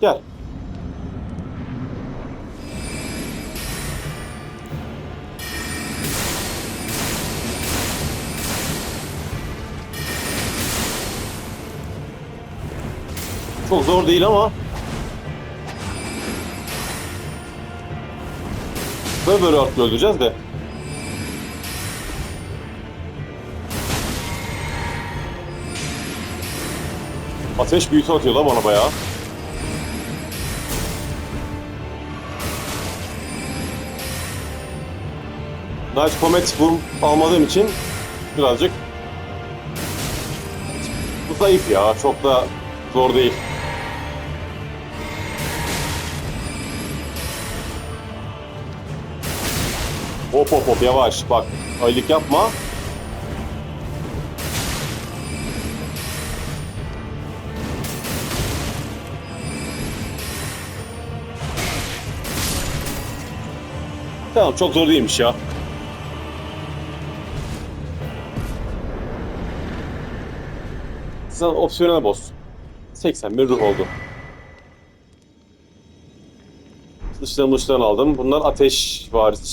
Gel. Çok zor değil ama böyle böyle artık öldüreceğiz de. Ateş büyütü atıyor la bana bayağı. Night Comet vur almadığım için birazcık bu zayıf ya. Çok da zor değil. Hop hop hop yavaş bak. Aylık yapma. Tamam çok zor değilmiş ya. Sen opsiyona boz. 81 ruh oldu. Dıştan dıştan aldım. Bunlar ateş var. Şey,